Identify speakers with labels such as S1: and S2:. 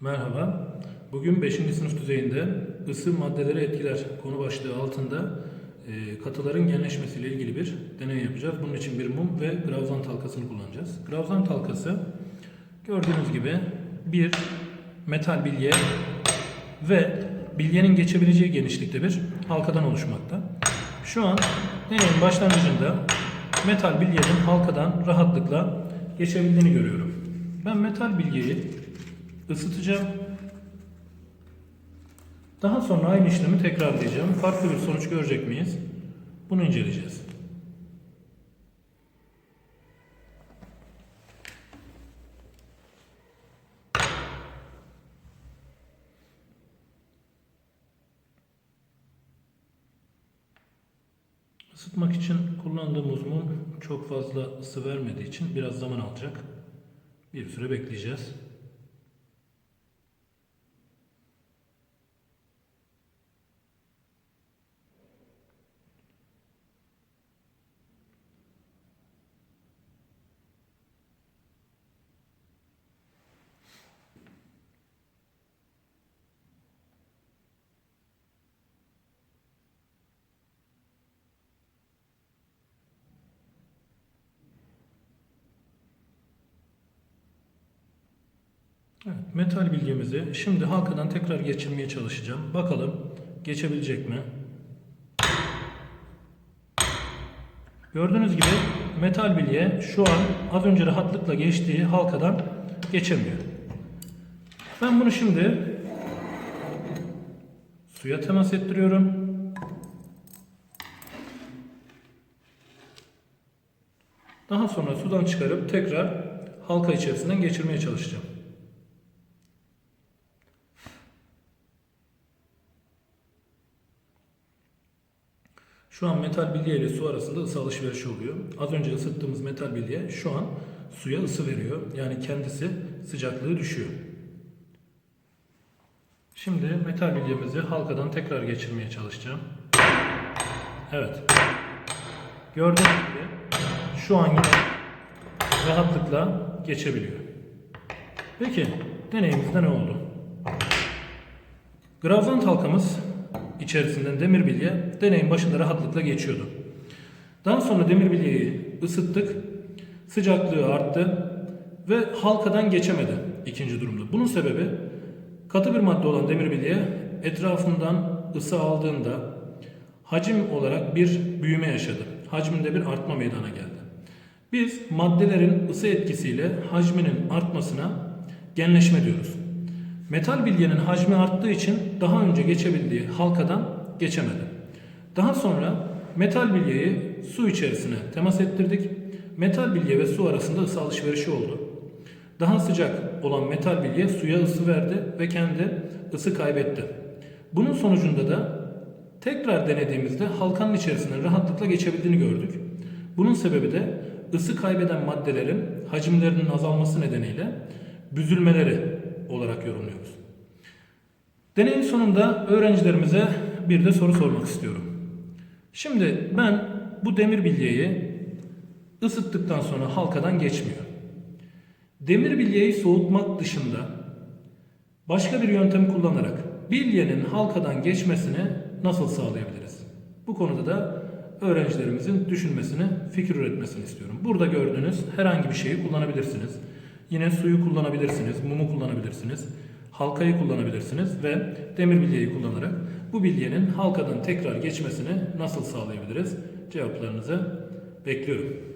S1: Merhaba. Bugün 5. sınıf düzeyinde ısı maddeleri etkiler konu başlığı altında e, katıların genleşmesiyle ilgili bir deney yapacağız. Bunun için bir mum ve gravzan talkasını kullanacağız. Gravzan talkası gördüğünüz gibi bir metal bilye ve bilyenin geçebileceği genişlikte bir halkadan oluşmakta. Şu an deneyin başlangıcında metal bilyenin halkadan rahatlıkla geçebildiğini görüyorum. Ben metal bilyeyi ısıtacağım. Daha sonra aynı işlemi tekrarlayacağım. Farklı bir sonuç görecek miyiz? Bunu inceleyeceğiz. Isıtmak için kullandığımız mum çok fazla ısı vermediği için biraz zaman alacak. Bir süre bekleyeceğiz. Evet, metal bilgimizi şimdi halkadan tekrar geçirmeye çalışacağım. Bakalım geçebilecek mi? Gördüğünüz gibi metal bilye şu an az önce rahatlıkla geçtiği halkadan geçemiyor. Ben bunu şimdi suya temas ettiriyorum. Daha sonra sudan çıkarıp tekrar halka içerisinden geçirmeye çalışacağım. Şu an metal bilye ile su arasında ısı alışverişi oluyor. Az önce ısıttığımız metal bilye şu an suya ısı veriyor. Yani kendisi sıcaklığı düşüyor. Şimdi metal bilyemizi halkadan tekrar geçirmeye çalışacağım. Evet. Gördüğünüz gibi şu an yine rahatlıkla geçebiliyor. Peki deneyimizde ne oldu? Gravzan halkamız içerisinden demir bilye deneyin başında rahatlıkla geçiyordu. Daha sonra demir bilyeyi ısıttık. Sıcaklığı arttı ve halkadan geçemedi ikinci durumda. Bunun sebebi katı bir madde olan demir bilye etrafından ısı aldığında hacim olarak bir büyüme yaşadı. Hacminde bir artma meydana geldi. Biz maddelerin ısı etkisiyle hacminin artmasına genleşme diyoruz. Metal bilyenin hacmi arttığı için daha önce geçebildiği halkadan geçemedi. Daha sonra metal bilyeyi su içerisine temas ettirdik. Metal bilye ve su arasında ısı alışverişi oldu. Daha sıcak olan metal bilye suya ısı verdi ve kendi ısı kaybetti. Bunun sonucunda da tekrar denediğimizde halkanın içerisinden rahatlıkla geçebildiğini gördük. Bunun sebebi de ısı kaybeden maddelerin hacimlerinin azalması nedeniyle büzülmeleri olarak yorumluyoruz. Deneyin sonunda öğrencilerimize bir de soru sormak istiyorum. Şimdi ben bu demir bilyeyi ısıttıktan sonra halkadan geçmiyor. Demir bilyeyi soğutmak dışında başka bir yöntem kullanarak bilyenin halkadan geçmesini nasıl sağlayabiliriz? Bu konuda da öğrencilerimizin düşünmesini, fikir üretmesini istiyorum. Burada gördüğünüz herhangi bir şeyi kullanabilirsiniz. Yine suyu kullanabilirsiniz, mumu kullanabilirsiniz, halkayı kullanabilirsiniz ve demir bilyeyi kullanarak bu bilyenin halkadan tekrar geçmesini nasıl sağlayabiliriz? Cevaplarınızı bekliyorum.